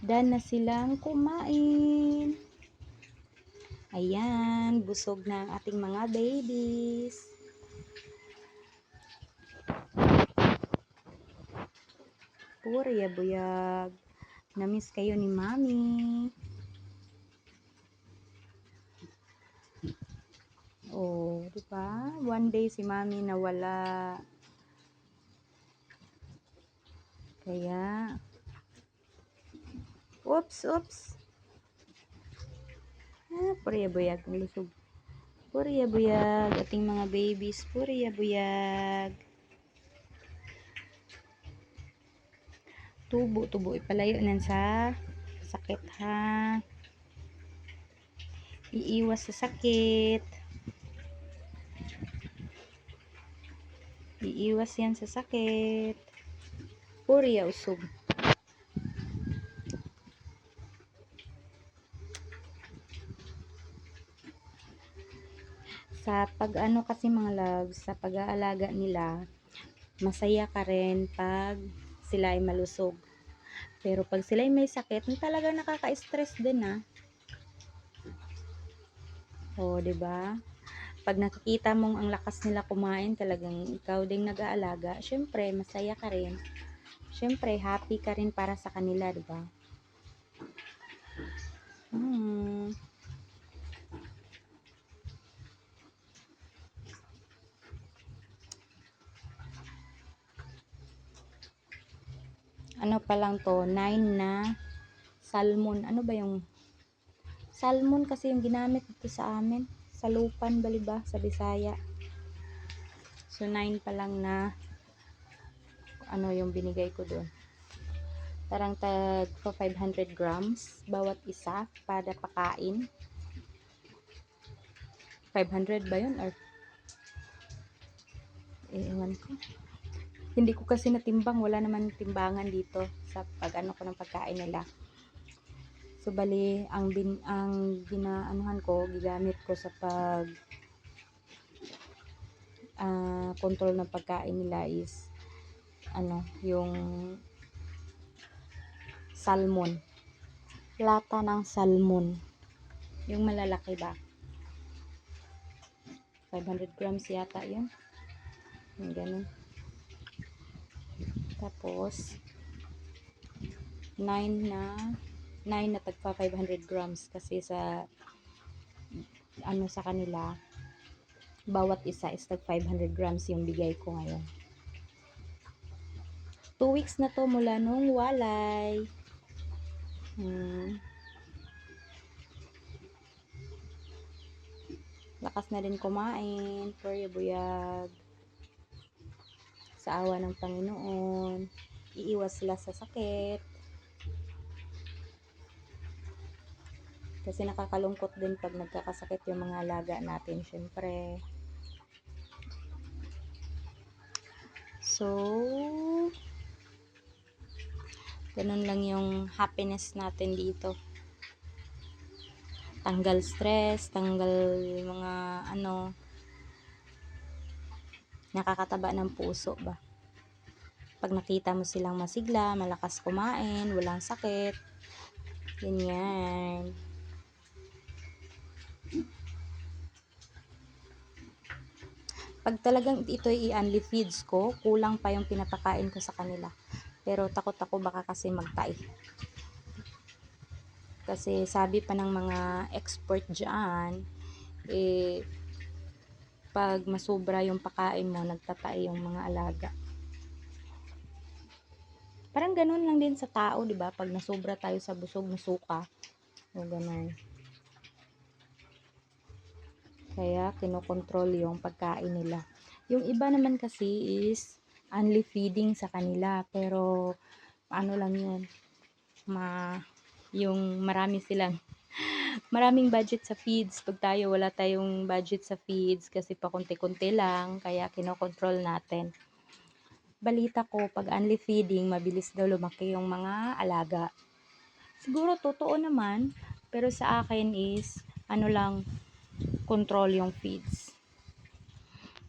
Dan na silang kumain. Ayan, busog na ang ating mga babies. Puri buyag. Namiss kayo ni Mami. Oh, di ba? One day si Mami nawala. Kaya Oops, oops. Ah, puri buyag lusog. Puri buyag ating mga babies. Puri buyag. Tubo, tubo. Ipalayo nan sa sakit ha. Iiwas sa sakit. Iiwas yan sa sakit. Puri usog. Sa pag ano kasi mga loves, sa pag-aalaga nila, masaya ka rin pag sila ay malusog. Pero pag sila ay may sakit, talaga nakaka-stress din ah. O, 'di ba? Pag nakikita mong ang lakas nila kumain, talagang ikaw ding nag-aalaga, syempre masaya ka rin. Syempre happy ka rin para sa kanila, 'di ba? Hmm. Ano pa lang to, 9 na salmon. Ano ba yung salmon kasi yung ginamit dito sa amin. Sa lupan, baliba, sa Bisaya. So, 9 pa lang na ano yung binigay ko doon. Parang tag 500 grams bawat isa para pakain. 500 ba yun? Or eh, ewan ko. Hindi ko kasi natimbang. Wala naman timbangan dito sa pag ano ko ng pagkain nila. So bali ang bin, ang ginaanuhan ko, gigamit ko sa pag ah, control ng pagkain nila is ano, yung salmon. Lata ng salmon. Yung malalaki ba? 500 grams yata yun. Yung ganun. Tapos, 9 na 9 na tagpa 500 grams kasi sa ano sa kanila bawat isa is tag 500 grams yung bigay ko ngayon. 2 weeks na to mula nung walay. Hmm. lakas na din kumain. Purya buyag sa awa ng Panginoon iiwas sila sa sakit Kasi nakakalungkot din pag nagkakasakit yung mga alaga natin, syempre. So, ganun lang yung happiness natin dito. Tanggal stress, tanggal mga ano, nakakataba ng puso ba. Pag nakita mo silang masigla, malakas kumain, walang sakit, ganyan. Pag talagang ito i-unli feeds ko, kulang pa yung pinapakain ko sa kanila. Pero takot ako baka kasi magtay. Kasi sabi pa ng mga expert dyan, eh, pag masubra yung pakain mo, nagtatay yung mga alaga. Parang ganun lang din sa tao, di ba? Pag nasobra tayo sa busog na suka, o ganun. Kaya kinokontrol yung pagkain nila. Yung iba naman kasi is only feeding sa kanila. Pero ano lang yun. Ma, yung marami silang maraming budget sa feeds. Pag tayo wala tayong budget sa feeds kasi pa konti-konti lang. Kaya kinokontrol natin. Balita ko, pag only feeding, mabilis daw lumaki yung mga alaga. Siguro totoo naman. Pero sa akin is, ano lang, control yung feeds.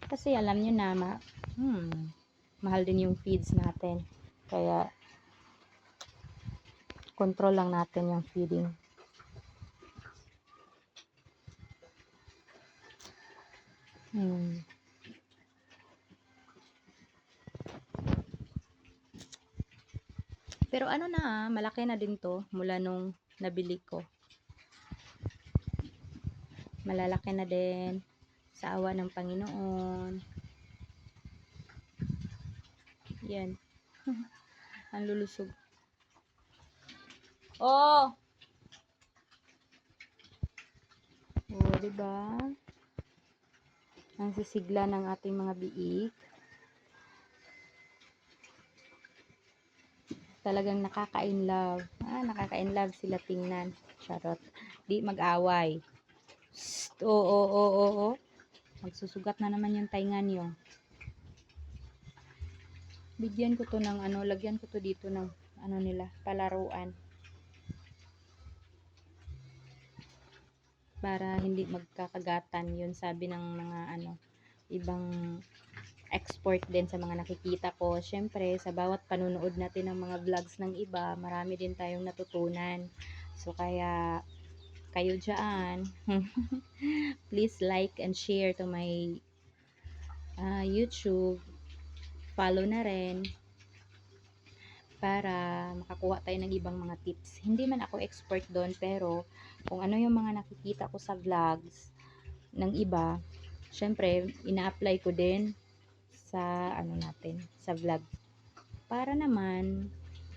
Kasi alam nyo na, ma hmm, mahal din yung feeds natin. Kaya, control lang natin yung feeding. Hmm. Pero ano na, ah, malaki na din to mula nung nabili ko. Malalaki na din sa awa ng Panginoon. Yan. Ang lulusog. Oh! Oh, di ba? Ang sisigla ng ating mga biik. Talagang nakaka-in love. Ah, nakaka-in love sila tingnan. Charot. Di mag-away. Oo, oo, oo, oo. Magsusugat na naman yung tainga niyo. Bigyan ko to ng ano, lagyan ko to dito ng ano nila, palaruan. Para hindi magkakagatan, yun sabi ng mga ano, ibang export din sa mga nakikita ko. Syempre, sa bawat panunood natin ng mga vlogs ng iba, marami din tayong natutunan. So, kaya, kayo dyan, please like and share to my uh, YouTube. Follow na rin para makakuha tayo ng ibang mga tips. Hindi man ako expert doon, pero kung ano yung mga nakikita ko sa vlogs ng iba, syempre, ina-apply ko din sa ano natin, sa vlog. Para naman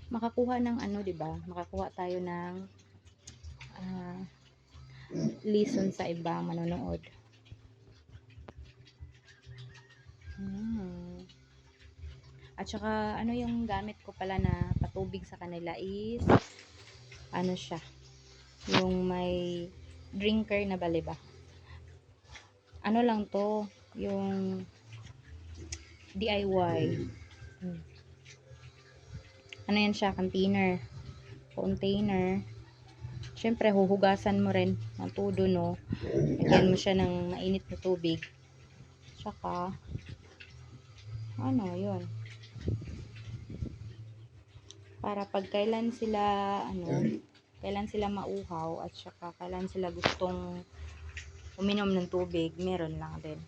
makakuha ng ano, 'di ba? Makakuha tayo ng uh, lesson sa ibang manonood. Hmm. At saka ano yung gamit ko pala na patubig sa kanila is ano siya, yung may drinker na baliba. Ano lang to, yung DIY. Hmm. Ano yan siya? Container. Container. Siyempre, huhugasan mo rin ng tudo, no? Lagyan mo siya ng mainit na tubig. Tsaka, ano, yun. Para pag kailan sila, ano, kailan sila mauhaw at saka kailan sila gustong uminom ng tubig, meron lang din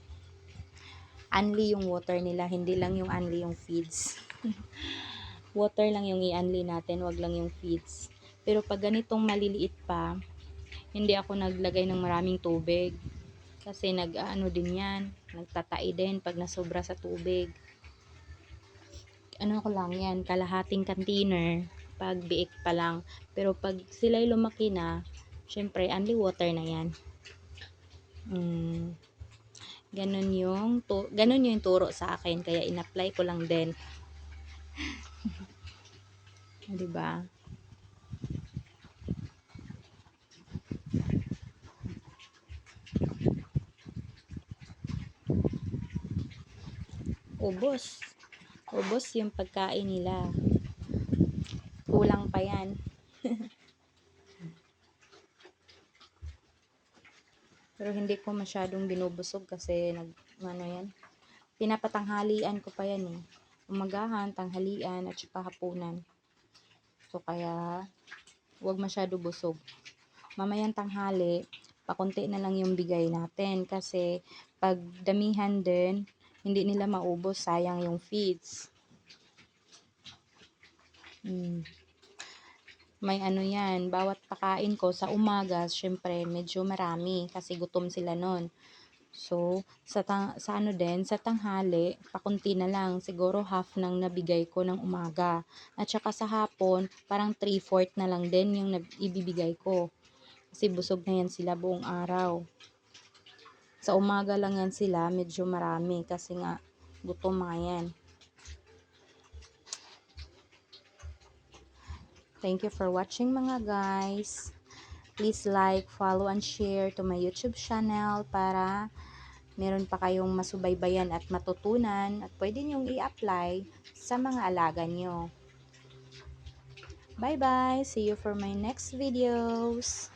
unli yung water nila, hindi lang yung unli yung feeds. water lang yung i-unli natin, wag lang yung feeds. Pero pag ganitong maliliit pa, hindi ako naglagay ng maraming tubig. Kasi nag-ano din yan, nagtatai din pag nasobra sa tubig. Ano ko lang yan, kalahating container, pag biik pa lang. Pero pag sila'y lumaki na, syempre, only water na yan. Mm, Ganon yung, to, ganon yung turo sa akin. Kaya in-apply ko lang din. di ba? Ubos. Ubos yung pagkain nila. Kulang pa yan. Pero hindi ko masyadong binubusog kasi nag, ano yan, pinapatanghalian ko pa yan eh. Umagahan, tanghalian, at saka hapunan. So, kaya, huwag masyado busog. Mamayang tanghali, pakunti na lang yung bigay natin. Kasi, pag damihan din, hindi nila maubos, sayang yung feeds. Hmm may ano yan, bawat pakain ko sa umaga, syempre medyo marami kasi gutom sila nun. So, sa, tang, sa ano din, sa tanghali, pakunti na lang, siguro half ng nabigay ko ng umaga. At saka sa hapon, parang 3-4 na lang din yung ibibigay ko. Kasi busog na yan sila buong araw. Sa umaga lang yan sila, medyo marami kasi nga gutom mga yan. Thank you for watching mga guys. Please like, follow, and share to my YouTube channel para meron pa kayong masubaybayan at matutunan at pwede nyong i-apply sa mga alaga nyo. Bye-bye! See you for my next videos!